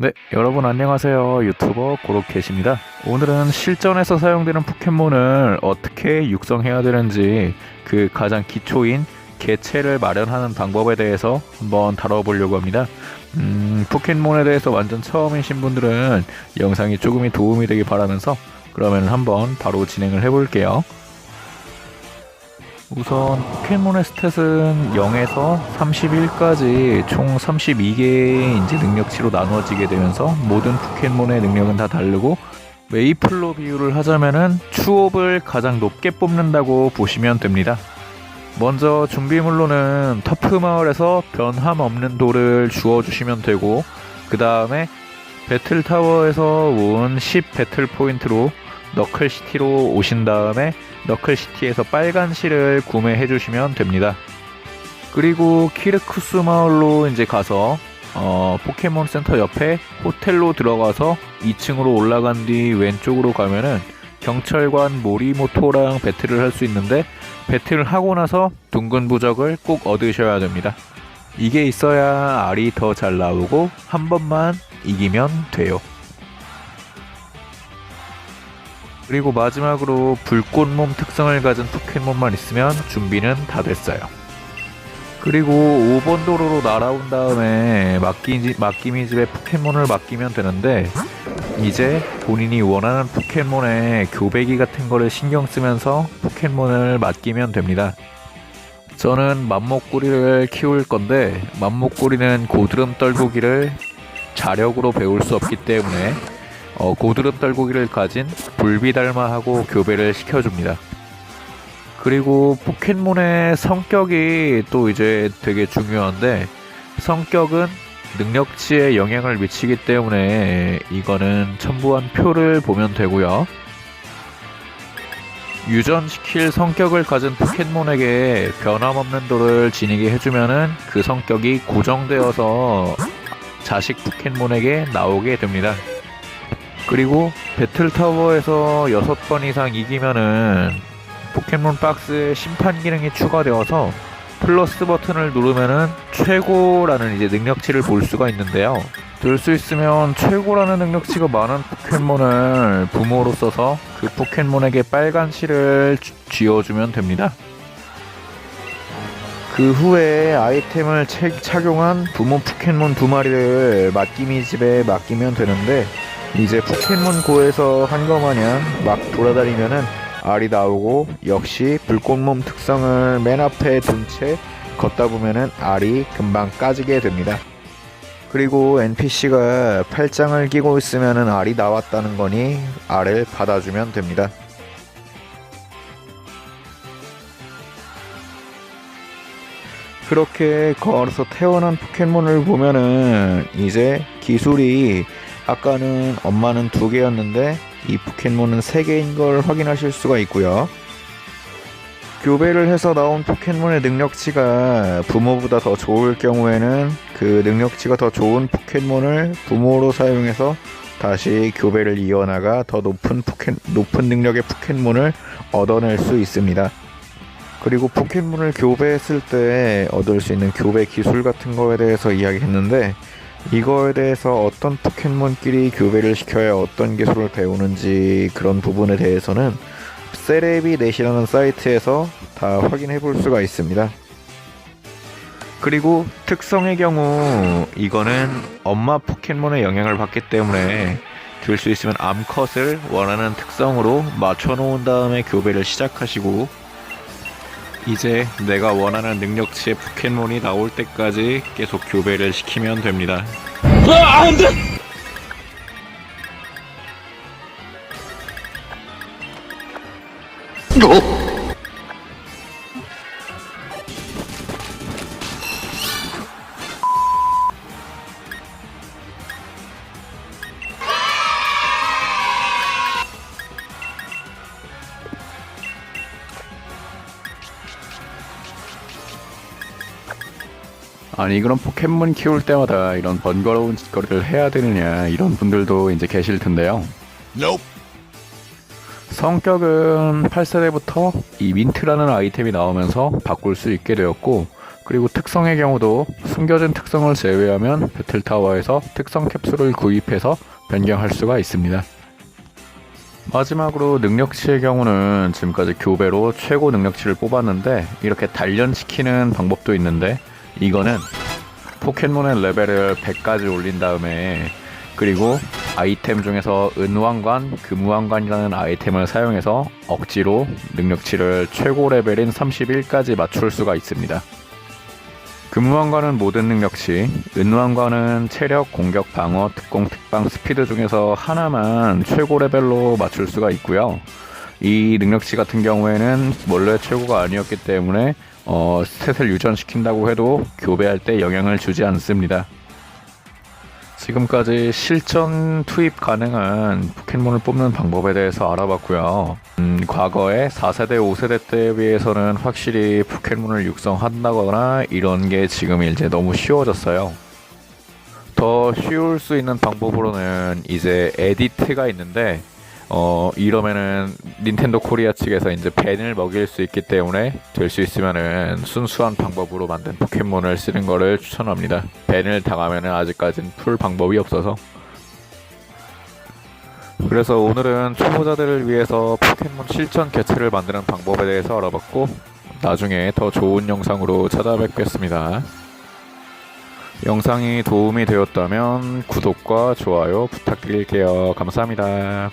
네, 여러분 안녕하세요. 유튜버 고로켓입니다. 오늘은 실전에서 사용되는 포켓몬을 어떻게 육성해야 되는지 그 가장 기초인 개체를 마련하는 방법에 대해서 한번 다뤄보려고 합니다. 음, 포켓몬에 대해서 완전 처음이신 분들은 영상이 조금이 도움이 되길 바라면서 그러면 한번 바로 진행을 해볼게요. 우선 포켓몬의 스탯은 0에서 31까지 총 32개의 이제 능력치로 나누어지게 되면서 모든 포켓몬의 능력은 다 다르고 메이플로 비유를 하자면은 추업을 가장 높게 뽑는다고 보시면 됩니다. 먼저 준비물로는 터프 마을에서 변함 없는 돌을 주워 주시면 되고 그 다음에 배틀 타워에서 온 10 배틀 포인트로 너클시티로 오신 다음에 너클시티에서 빨간 실을 구매해 주시면 됩니다. 그리고 키르쿠스 마을로 이제 가서 어, 포켓몬 센터 옆에 호텔로 들어가서 2층으로 올라간 뒤 왼쪽으로 가면은 경찰관 모리모토랑 배틀을 할 수 있는데 배틀을 하고 나서 둥근 부적을 꼭 얻으셔야 됩니다. 이게 있어야 알이 더 잘 나오고 한 번만 이기면 돼요. 그리고 마지막으로 불꽃몸 특성을 가진 포켓몬만 있으면 준비는 다 됐어요. 그리고 5번 도로로 날아온 다음에 맡기, 맡기미 집에 포켓몬을 맡기면 되는데 이제 본인이 원하는 포켓몬의 교배기 같은 거를 신경 쓰면서 포켓몬을 맡기면 됩니다. 저는 맘목구리를 키울 건데 맘목구리는 고드름 떨구기를 자력으로 배울 수 없기 때문에 어, 고드름 떨구기를 가진 불비달마하고 교배를 시켜줍니다. 그리고 포켓몬의 성격이 또 이제 되게 중요한데 성격은 능력치에 영향을 미치기 때문에 이거는 첨부한 표를 보면 되고요. 유전시킬 성격을 가진 포켓몬에게 변함없는 돌을 지니게 해주면은 그 성격이 고정되어서 자식 포켓몬에게 나오게 됩니다. 그리고 배틀타워에서 6번 이상 이기면은 포켓몬 박스에 심판 기능이 추가되어서 플러스 버튼을 누르면은 최고라는 이제 능력치를 볼 수가 있는데요. 될수 있으면 최고라는 능력치가 많은 포켓몬을 부모로 써서 그 포켓몬에게 빨간 실을 쥐- 쥐어주면 됩니다. 그 후에 아이템을 채- 착용한 부모 포켓몬 두 마리를 맡기미 집에 맡기면 되는데 이제 포켓몬고에서 한 거 마냥 막 돌아다니면은 알이 나오고 역시 불꽃몸 특성을 맨 앞에 둔 채 걷다 보면은 알이 금방 까지게 됩니다. 그리고 NPC가 팔짱을 끼고 있으면은 알이 나왔다는 거니 알을 받아주면 됩니다. 그렇게 걸어서 태어난 포켓몬을 보면은 이제 기술이 아까는 엄마는 두 개였는데 이 포켓몬은 세 개인 걸 확인하실 수가 있고요. 교배를 해서 나온 포켓몬의 능력치가 부모보다 더 좋을 경우에는 그 능력치가 더 좋은 포켓몬을 부모로 사용해서 다시 교배를 이어나가 더 높은 포켓 높은 능력의 포켓몬을 얻어낼 수 있습니다. 그리고 포켓몬을 교배했을 때 얻을 수 있는 교배 기술 같은 거에 대해서 이야기했는데 이거에 대해서 어떤 포켓몬끼리 교배를 시켜야 어떤 기술을 배우는지 그런 부분에 대해서는 세레비 넷이라는 사이트에서 다 확인해 볼 수가 있습니다. 그리고 특성의 경우 이거는 엄마 포켓몬의 영향을 받기 때문에 될수 있으면 암컷을 원하는 특성으로 맞춰 놓은 다음에 교배를 시작하시고 이제 내가 원하는 능력치의 포켓몬이 나올 때까지 계속 교배를 시키면 됩니다. 아 니 그런 포켓몬 키울 때마다 이런 번거로운 짓거리를 해야 되느냐 이런 분들도 이제 계실 텐데요. 성격은 8세대부터 이 민트라는 아이템이 나오면서 바꿀 수 있게 되었고 그리고 특성의 경우도 숨겨진 특성을 제외하면 배틀타워에서 특성 캡슐을 구입해서 변경할 수가 있습니다. 마지막으로 능력치의 경우는 지금까지 교배로 최고 능력치를 뽑았는데 이렇게 단련시키는 방법도 있는데 이거는 포켓몬의 레벨을 100까지 올린 다음에 그리고 아이템 중에서 은왕관, 금왕관이라는 아이템을 사용해서 억지로 능력치를 최고 레벨인 31까지 맞출 수가 있습니다. 금왕관은 모든 능력치, 은왕관은 체력, 공격, 방어, 특공, 특방, 스피드 중에서 하나만 최고 레벨로 맞출 수가 있고요. 이 능력치 같은 경우에는 원래 최고가 아니었기 때문에 어, 스탯을 유전시킨다고 해도 교배할 때 영향을 주지 않습니다. 지금까지 실전 투입 가능한 포켓몬을 뽑는 방법에 대해서 알아봤고요. 음, 과거에 4세대, 5세대 때에 비해서는 확실히 포켓몬을 육성한다거나 이런 게 지금 이제 너무 쉬워졌어요. 더 쉬울 수 있는 방법으로는 이제 에디트가 있는데 어 이러면은 닌텐도 코리아 측에서 이제 벤을 먹일 수 있기 때문에 될 수 있으면은 순수한 방법으로 만든 포켓몬을 쓰는 거를 추천합니다. 벤을 당하면은 아직까진 풀 방법이 없어서 그래서 오늘은 초보자들을 위해서 포켓몬 실전 개체를 만드는 방법에 대해서 알아봤고 나중에 더 좋은 영상으로 찾아뵙겠습니다. 영상이 도움이 되었다면 구독과 좋아요 부탁드릴게요. 감사합니다.